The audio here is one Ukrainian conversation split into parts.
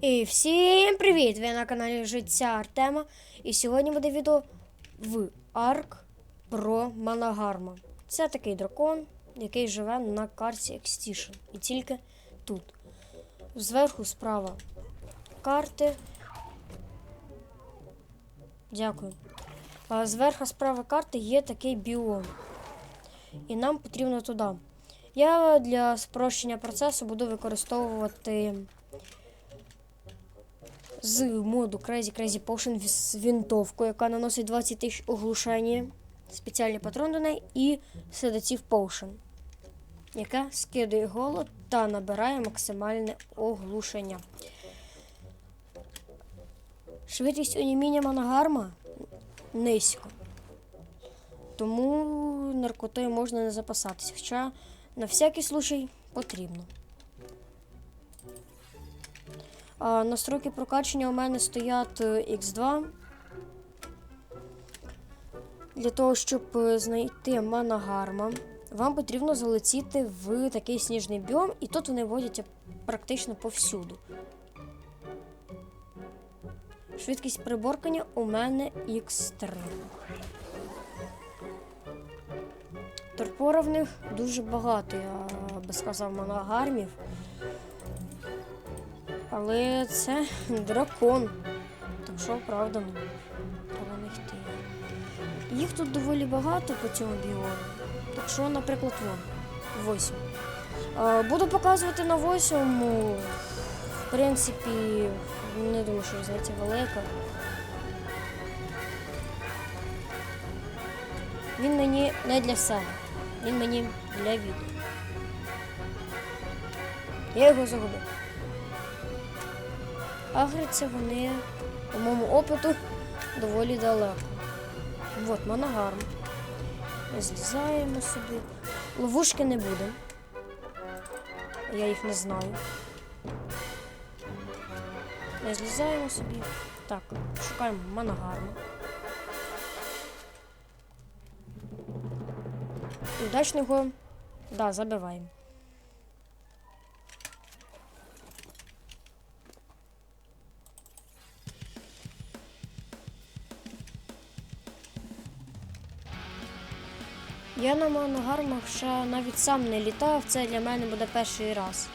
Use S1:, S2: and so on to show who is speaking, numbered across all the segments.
S1: І всім привіт! Ви на каналі Життя Артема. І сьогодні буде відео в Арк про Манагарма. Це такий дракон, який живе на карті Extinction. І тільки тут. Зверху справа карти. Дякую. А зверху справа карти є такий біом. І нам потрібно туди. Я для спрощення процесу буду використовувати з моду Crazy Crazy Potion з винтовку, яка наносить 20 тисяч оглушення, спеціальний патрон до неї і Sedative Potion, яка скидує голод та набирає максимальне оглушення. Швидкість оніміння Манагарма низько. Тому наркотою можна не запасатися. Хоча на всякий случай потрібно. Настройки прокачання у мене стоять X2. Для того, щоб е, знайти манагарма, вам потрібно залетіти в такий сніжний біом, і тут вони водяться практично повсюду. Швидкість приборкання у мене X3. Торпора в них дуже багато, я би сказав, манагармів. Але це дракон. Так що оправдано. Треба не йти. Їх тут доволі багато по цьому біому. Так що, наприклад, вон. Восьм. Буду показувати на восьмому. В принципі, не думаю, що різниця велика. Він мені не для себе. Він мені для відео. Я його загубив. Агриться вони, по моєму опиту, доволі далеко. От, манагарм. Ми злізаємо собі. Ловушки не буде. Я їх не знаю. Ми злізаємо собі. Так, шукаємо манагарма. Удачного, да, забиваємо. Я на моногармах ще навіть сам не літав, це для мене буде перший раз.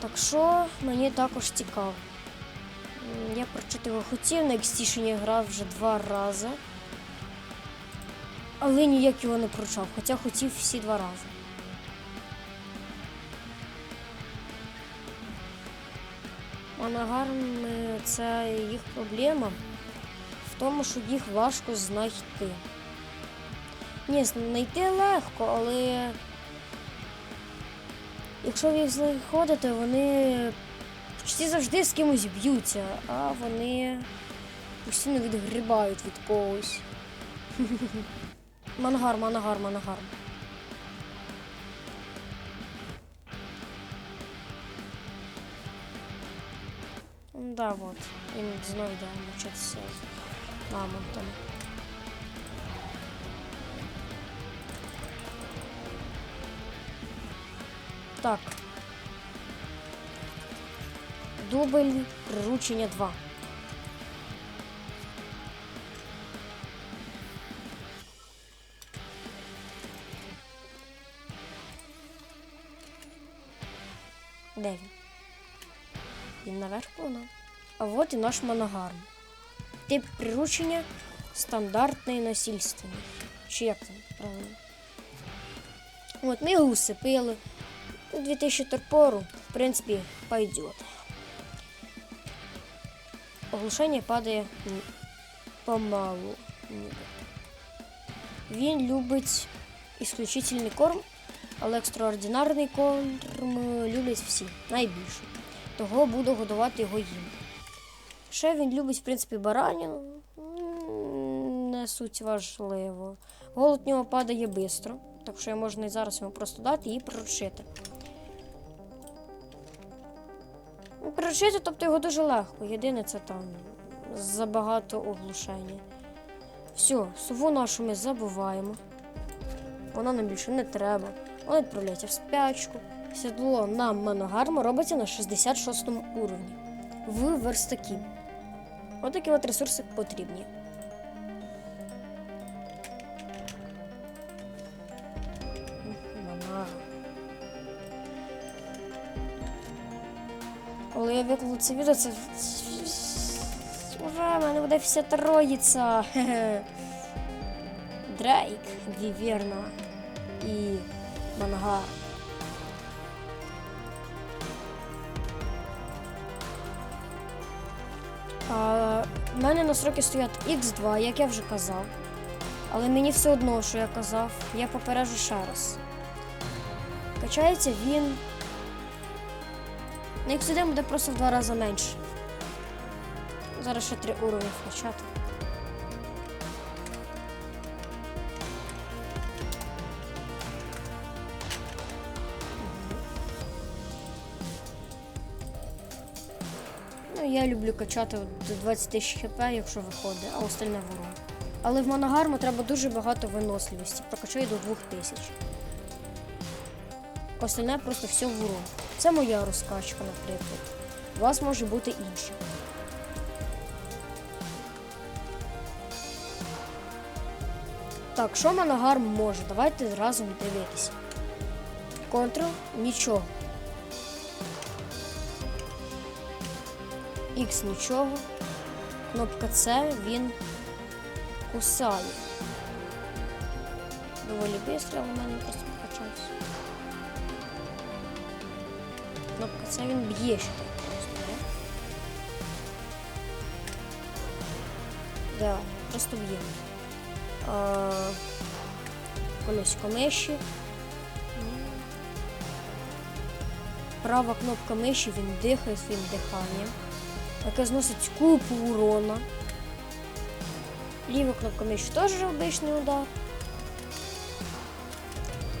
S1: Так що мені також цікаво. Я прочити його хотів, на екстішені грав вже два рази. Але ніяк його не прочав, хоча хотів всі два рази. Моногарми це їх проблема в тому, що їх важко знайти. Ні, знайти легко, але якщо ви їх знаходите, вони почти завжди з кимось б'ються, а вони постійно відгрібають від когось. Мангар, мангар, мангар. Да, вот. Він знову йде мучитися з мамонтом. Так. Дубль приручення 2. Де він? Він наверх планув. А от і наш моногарм. Тип приручення стандартний насильственний. Чи як там правильно? От ми його усипили. 2000 торпору, в принципі, пойдет. Оглушення падає помалу. Він любить ісключительний корм, але екстраординарний корм люблять всі, найбільше. Того буду годувати його їм. Ще він любить, в принципі, баранину. Не суть важливо. Голод в нього падає швидко, так що я можна і зараз йому просто дати і приручити. Ну, тобто його дуже легко. Єдине це там забагато оглушення. Все, сову нашу ми забуваємо. Вона нам більше не треба. Вона відправляється в спячку. Сідло на моногарму робиться на 66 уровні в верстакі. Отакі от ресурси потрібні. Коли я викладу це відео, це. Ура, в мене буде вся троїця. Дрейк, Віверна і Мангар. В мене насроки стоять X2, як я вже казав. Але мені все одно, що я казав, я попережу ще раз. Качається він. На X1 буде просто в два рази менше. Зараз ще три уровні вкачати. Ну, я люблю качати до 20 тисяч хп, якщо виходить, а остальне ворон. Але в моногарму треба дуже багато виносливості. Прокачаю до 2000. Остальне просто все в. Це моя розкачка, наприклад. У вас може бути інша. Так, що моногарм може? Давайте разом дивитися. Контрол нічого. X нічого. Кнопка С він кусає. Доволі але в мене просто С він б'є ще так просто, да? Да, просто б'є. Колесико миші. Права кнопка миші, він дихає своїм диханням яке зносить купу урона. Ліва кнопка миші теж обичний удар.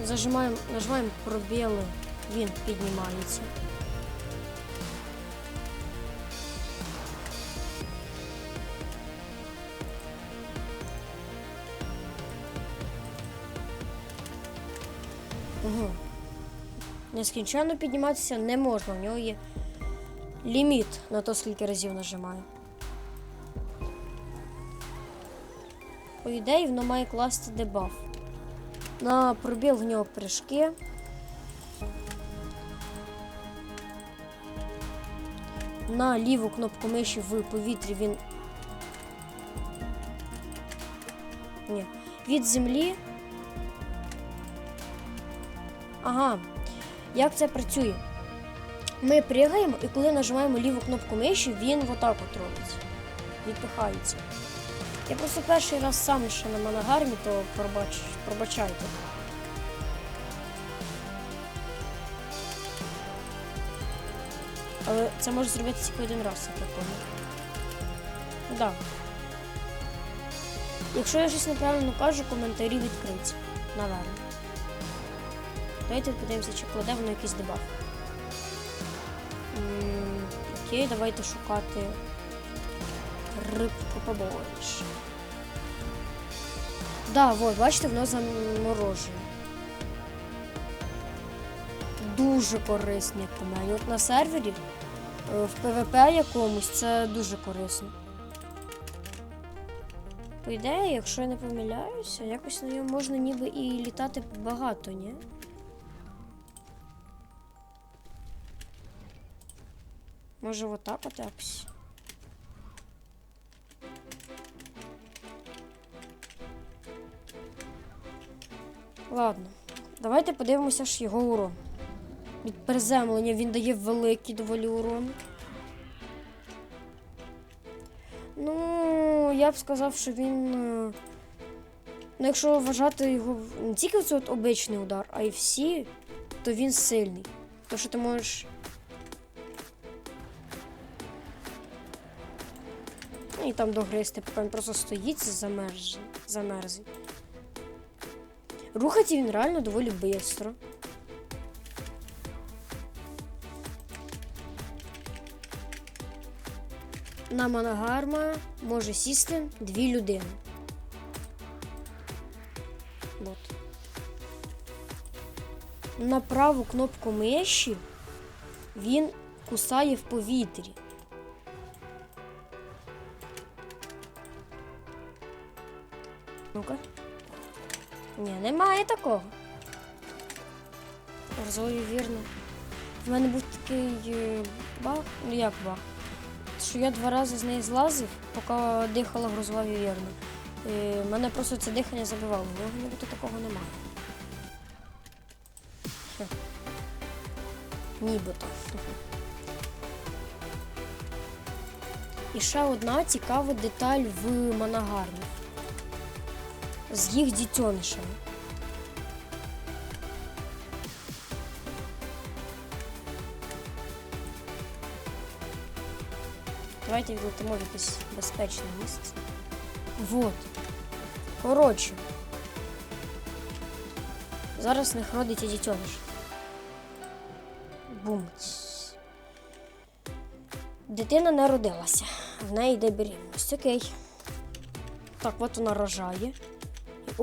S1: Зажимаємо, нажимаємо пробіли, він піднімається. Угу. Нескінченно підніматися не можна, в нього є ліміт на то, скільки разів нажимаю. По ідеї, воно має класти дебаф. На пробіл в нього прыжки. На ліву кнопку миші в повітрі він. Ні. Від землі. Ага. Як це працює? Ми пригаємо і коли нажимаємо ліву кнопку миші, він отак от робить. Відпихається. Я просто перший раз сам ще на моногармі, то пробач, пробачайте. Але це може зробити тільки один раз, я прикольно. Да. Якщо я щось неправильно кажу, коментарі відкриті. Наверно. Давайте подивимося, чи кладе воно якийсь дебаф. Окей, давайте шукати рибку побольше. Да, вот, бачите, воно заморожене. Дуже корисне, по мені. От на сервері е, в ПВП якомусь це дуже корисно. По ідеї, якщо я не помиляюся, якось на ньому можна ніби і літати багато, ні? Може отак от якось. Ладно, давайте подивимося ж його урон. Від приземлення він дає великий доволі урон. Ну, я б сказав, що він. е, Ну, якщо вважати його не тільки це от обичний удар, а й всі, то він сильний. То що ти можеш І там догристи, поки він просто стоїть замерз... замерзлий. Рухається він реально доволі швидко. На Манагарма може сісти дві людини. От. на праву кнопку миші, він кусає в повітрі. Ні, немає такого. Розою вірно. В мене був такий е, баг, ну як баг, що я два рази з неї злазив, поки дихала грозова вірно. Е, мене просто це дихання забивало. Нього нібито такого немає. Хе. Нібито. І ще одна цікава деталь в Манагарні. З їх дітьонишами. Давайте відлетимо в якесь безпечне місце. Вот. Коротше. Зараз в них родиться дітьоныш. Бум. Дитина не родилася. В неї йде беременність. Окей. Так, от вона рожає.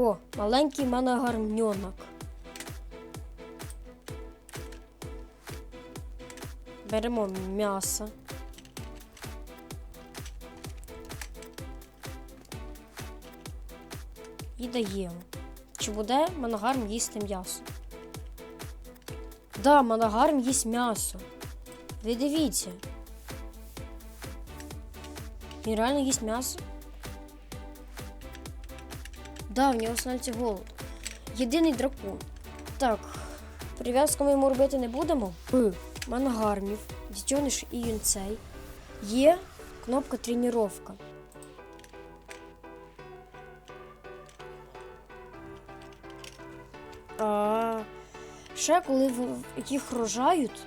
S1: О, маленький в мене гармньонок. Беремо м'ясо. І даємо. Чи буде манагарм їсти м'ясо? Да, манагарм їсть м'ясо. Ви дивіться. Він реально їсть м'ясо. Да, в нього становиться голод. Єдиний дракон. Так, прив'язку ми йому робити не будемо. П. Мангармів, дітьониш і юнцей. Є кнопка тренування. А, ще коли їх рожають,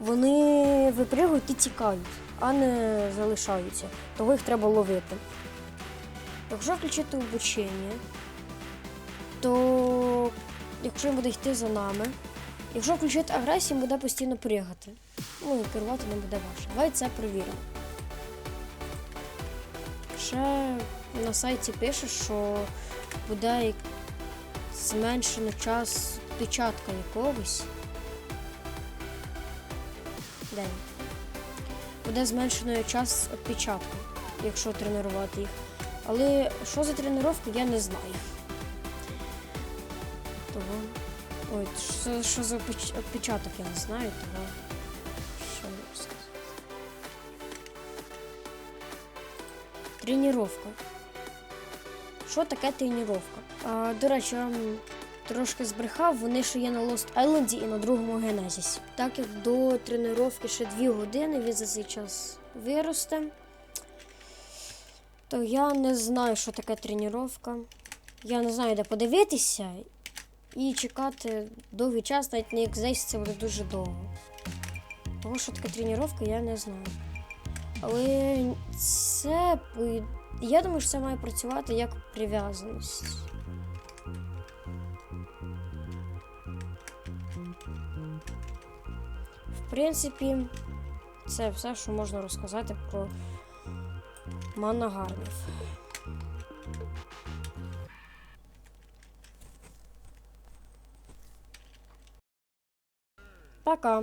S1: вони випригують і тікають, а не залишаються. Того їх треба ловити. Якщо включити обучення, то якщо він буде йти за нами, якщо включити агресію, він буде постійно пригати. Ну і керувати не буде важко. Давай це перевіримо. Ще на сайті пише, що буде зменшено час печатка якогось. Де? він? Буде зменшено час відпечатку, якщо тренувати їх. Але що за тренування, я не знаю. Того. Ой, що, що за печ- відпечаток, я не знаю, того. Що не сказати. Тренировка. Що таке тренування? А, до речі, я вам трошки збрехав, вони ще є на Lost Island і на другому Генезісі. Так як до тренування ще 2 години, він за цей час виросте. То я не знаю, що таке тренування. Я не знаю, де подивитися і чекати довгий час, навіть як здається, це буде дуже довго. Того, що таке тренування, я не знаю. Але це, я думаю, що це має працювати як прив'язаність. В принципі, це все, що можна розказати про манагармів. Пока.